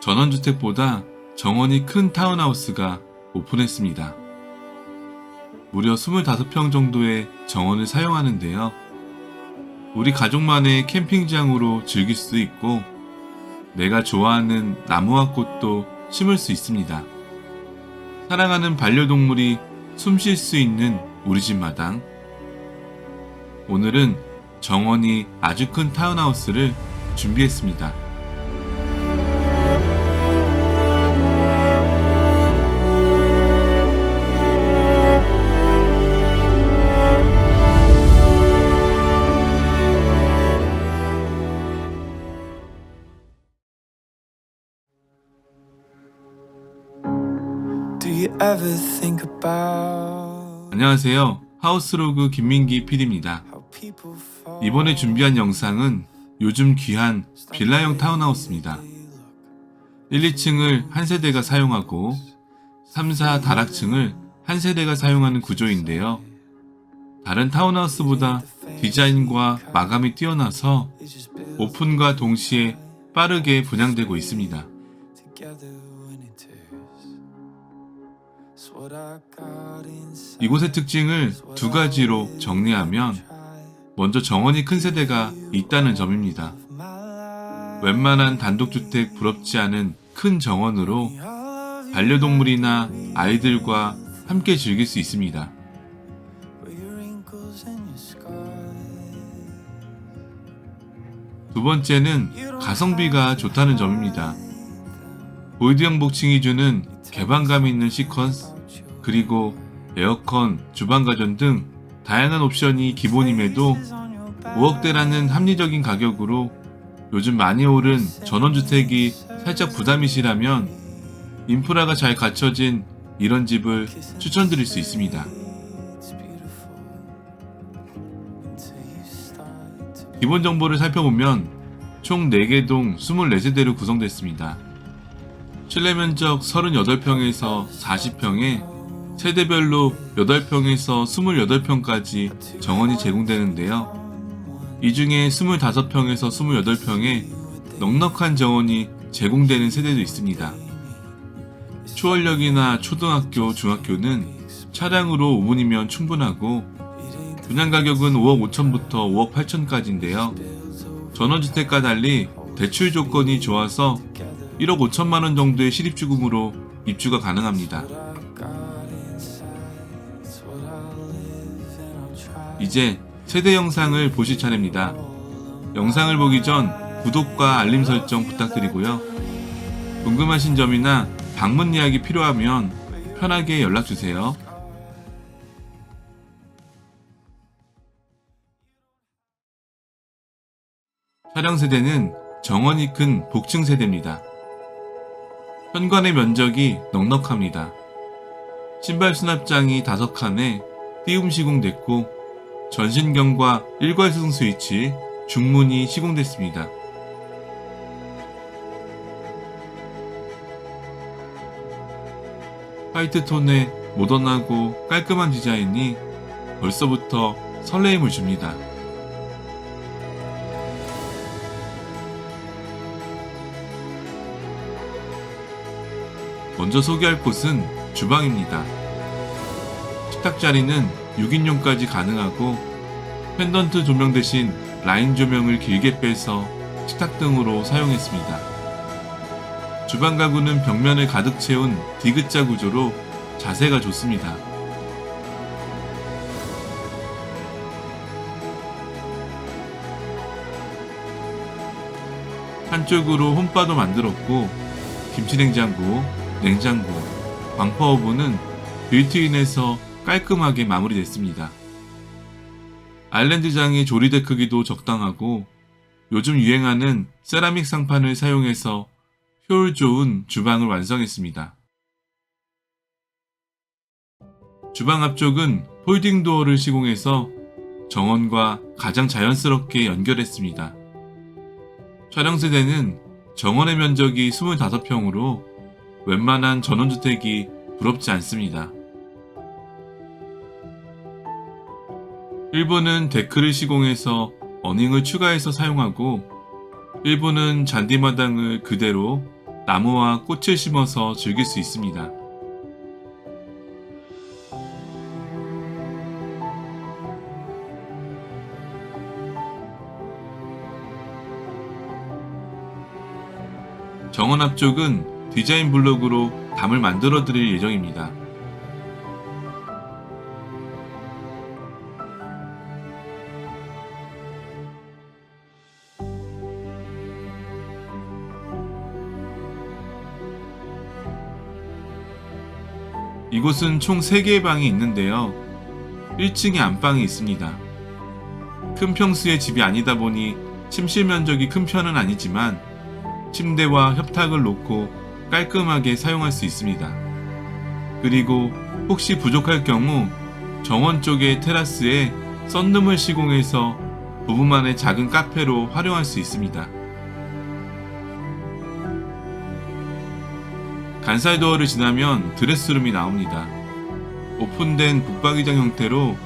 전원주택보다 정원이 큰 타운하우스가 오픈했습니다. 무려 25평 정도의 정원을 사용하는데요. 우리 가족만의 캠핑장으로 즐길 수도 있고, 내가 좋아하는 나무와 꽃도 심을 수 있습니다. 사랑하는 반려동물이 숨 쉴 수 있는 우리 집 마당. 오늘은 정원이 아주 큰 타운하우스를 준비했습니다. 안녕하세요. 하우스로그 김민기 PD입니다. 이번에 준비한 영상은 요즘 귀한 빌라형 타운하우스입니다. 1, 2층을 한 세대가 사용하고 3, 4 다락층을 한 세대가 사용하는 구조인데요. 다른 타운하우스보다 디자인과 마감이 뛰어나서 오픈과 동시에 빠르게 분양되고 있습니다. 이곳의 특징을 두 가지로 정리하면 먼저 정원이 큰 세대가 있다는 점입니다. 웬만한 단독주택 부럽지 않은 큰 정원으로 반려동물이나 아이들과 함께 즐길 수 있습니다. 두 번째는 가성비가 좋다는 점입니다. 보이드 형 복층이 주는 개방감 있는 시퀀스, 그리고 에어컨, 주방 가전 등 다양한 옵션이 기본임에도 5억대라는 합리적인 가격으로 요즘 많이 오른 전원주택이 살짝 부담이시라면 인프라가 잘 갖춰진 이런 집을 추천드릴 수 있습니다. 기본 정보를 살펴보면 총 4개 동 24세대로 구성됐습니다. 실내 면적 38평에서 40평에 세대별로 8평에서 28평까지 정원이 제공되는데요. 이 중에 25평에서 28평에 넉넉한 정원이 제공되는 세대도 있습니다. 추월역이나 초등학교, 중학교는 차량으로 5분이면 충분하고 분양 가격은 5억 5천부터 5억 8천까지인데요. 전원주택과 달리 대출 조건이 좋아서 1억 5천만 원 정도의 실입주금으로 입주가 가능합니다. 이제 세대 영상을 보실 차례입니다. 영상을 보기 전 구독과 알림 설정 부탁드리고요. 궁금하신 점이나 방문 예약이 필요하면 편하게 연락 주세요. 촬영 세대는 정원이 큰 복층 세대입니다. 현관의 면적이 넉넉합니다. 신발 수납장이 5칸에 띄움 시공됐고 전신경과 일괄승 스위치, 중문이 시공됐습니다. 화이트 톤의 모던하고 깔끔한 디자인이 벌써부터 설레임을 줍니다. 먼저 소개할 곳은 주방입니다. 식탁 자리는 6인용까지 가능하고 펜던트 조명 대신 라인 조명을 길게 빼서 식탁 등으로 사용했습니다. 주방 가구는 벽면을 가득 채운 디귿자 구조로 자세가 좋습니다. 한쪽으로 홈바도 만들었고 김치냉장고, 냉장고, 광파오븐은 빌트인에서 깔끔하게 마무리됐습니다. 아일랜드장의 조리대 크기도 적당하고 요즘 유행하는 세라믹 상판을 사용해서 효율 좋은 주방을 완성했습니다. 주방 앞쪽은 폴딩 도어를 시공해서 정원과 가장 자연스럽게 연결했습니다. 촬영 세대는 정원의 면적이 25평으로 웬만한 전원주택이 부럽지 않습니다. 일부는 데크를 시공해서 어닝을 추가해서 사용하고 일부는 잔디마당을 그대로 나무와 꽃을 심어서 즐길 수 있습니다. 정원 앞쪽은 디자인 블록으로 담을 만들어 드릴 예정입니다. 이곳은 총 3개의 방이 있는데요. 1층에 안방이 있습니다. 큰 평수의 집이 아니다 보니 침실 면적이 큰 편은 아니지만 침대와 협탁을 놓고 깔끔하게 사용할 수 있습니다. 그리고 혹시 부족할 경우 정원 쪽의 테라스에 썬룸을 시공해서 부부만의 작은 카페로 활용할 수 있습니다. 간살도어를 지나면 드레스룸이 나옵니다. 오픈된 북박이장 형태로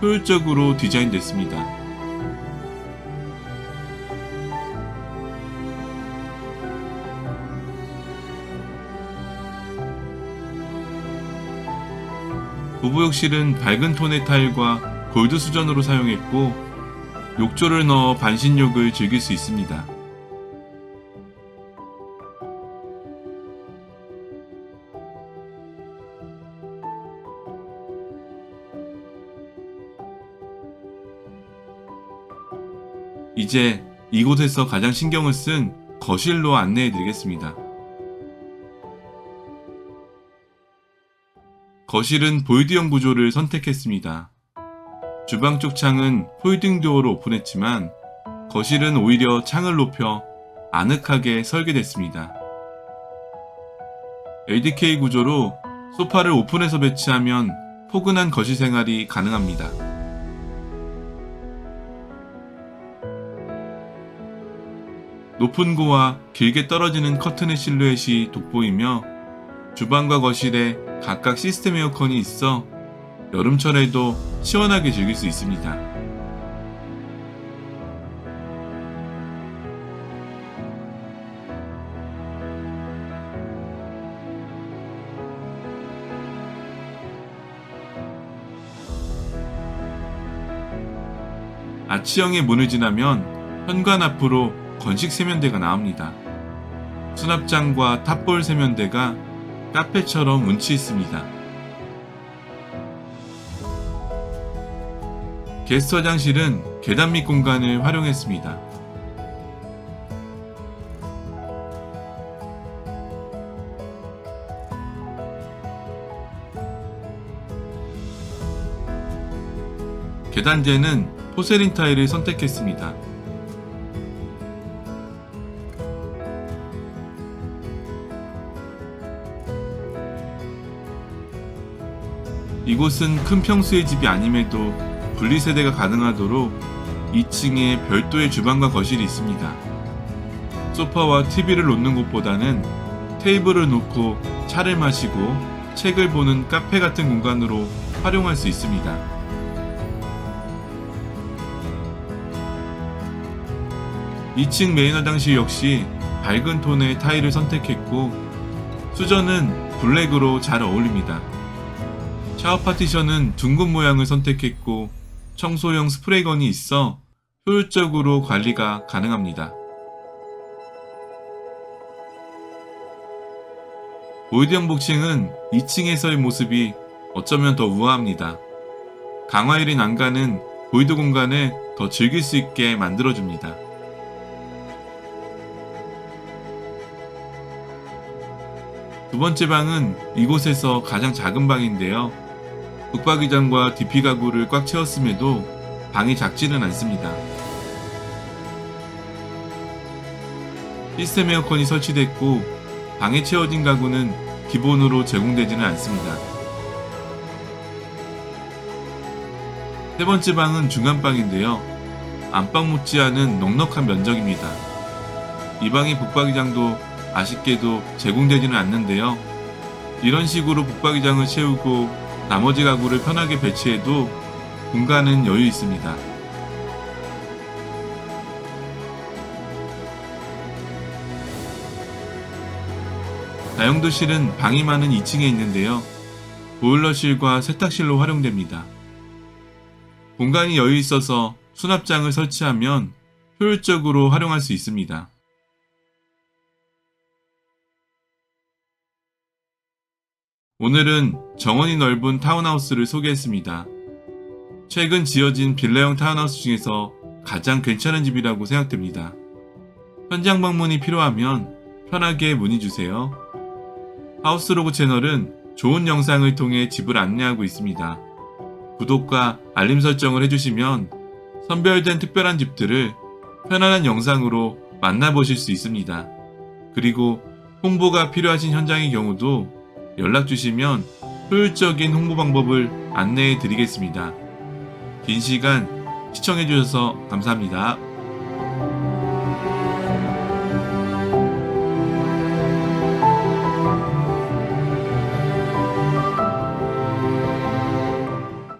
효율적으로 디자인됐습니다. 부부욕실은 밝은 톤의 타일과 골드 수전으로 사용했고 욕조를 넣어 반신욕을 즐길 수 있습니다. 이제 이곳에서 가장 신경을 쓴 거실로 안내해 드리겠습니다. 거실은 보이드형 구조를 선택했습니다. 주방 쪽 창은 폴딩 도어로 오픈했지만 거실은 오히려 창을 높여 아늑하게 설계됐습니다. LDK 구조로 소파를 오픈해서 배치하면 포근한 거실 생활이 가능합니다. 높은 고와 길게 떨어지는 커튼의 실루엣이 돋보이며 주방과 거실에 각각 시스템 에어컨이 있어 여름철에도 시원하게 즐길 수 있습니다. 아치형의 문을 지나면 현관 앞으로 건식 세면대가 나옵니다. 수납장과 탑볼 세면대가 카페처럼 운치 있습니다. 게스트 화장실은 계단 밑 공간을 활용했습니다. 계단재는 포세린 타일을 선택했습니다. 이곳은 큰 평수의 집이 아님에도 분리세대가 가능하도록 2층에 별도의 주방과 거실이 있습니다. 소파와 TV를 놓는 곳보다는 테이블을 놓고 차를 마시고 책을 보는 카페 같은 공간으로 활용할 수 있습니다. 이층 메인 화장실 역시 밝은 톤의 타일을 선택했고 수전은 블랙으로 잘 어울립니다. 샤워 파티션은 둥근 모양을 선택했고 청소용 스프레이건이 있어 효율적으로 관리가 가능합니다. 보이드형 복층은 2층에서의 모습이 어쩌면 더 우아합니다. 강화유리 난간은 보이드 공간을 더 즐길 수 있게 만들어줍니다. 두 번째 방은 이곳에서 가장 작은 방인데요. 북박이장과 DP 가구를 꽉 채웠음에도 방이 작지는 않습니다. 시스템 에어컨이 설치됐고 방에 채워진 가구는 기본으로 제공되지는 않습니다. 세 번째 방은 중간방인데요. 안방 못지않은 넉넉한 면적입니다. 이방인 북박이장도 아쉽게도 제공되지는 않는데요. 이런 식으로 북박이장을 채우고 나머지 가구를 편하게 배치해도 공간은 여유 있습니다. 다용도실은 방이 많은 2층에 있는데요. 보일러실과 세탁실로 활용됩니다. 공간이 여유 있어서 수납장을 설치하면 효율적으로 활용할 수 있습니다. 오늘은 정원이 넓은 타운하우스를 소개했습니다. 최근 지어진 빌라형 타운하우스 중에서 가장 괜찮은 집이라고 생각됩니다. 현장 방문이 필요하면 편하게 문의 주세요. 하우스로그 채널은 좋은 영상을 통해 집을 안내하고 있습니다. 구독과 알림 설정을 해주시면 선별된 특별한 집들을 편안한 영상으로 만나보실 수 있습니다. 그리고 홍보가 필요하신 현장의 경우도 연락 주시면 효율적인 홍보 방법을 안내해 드리겠습니다. 긴 시간 시청해 주셔서 감사합니다.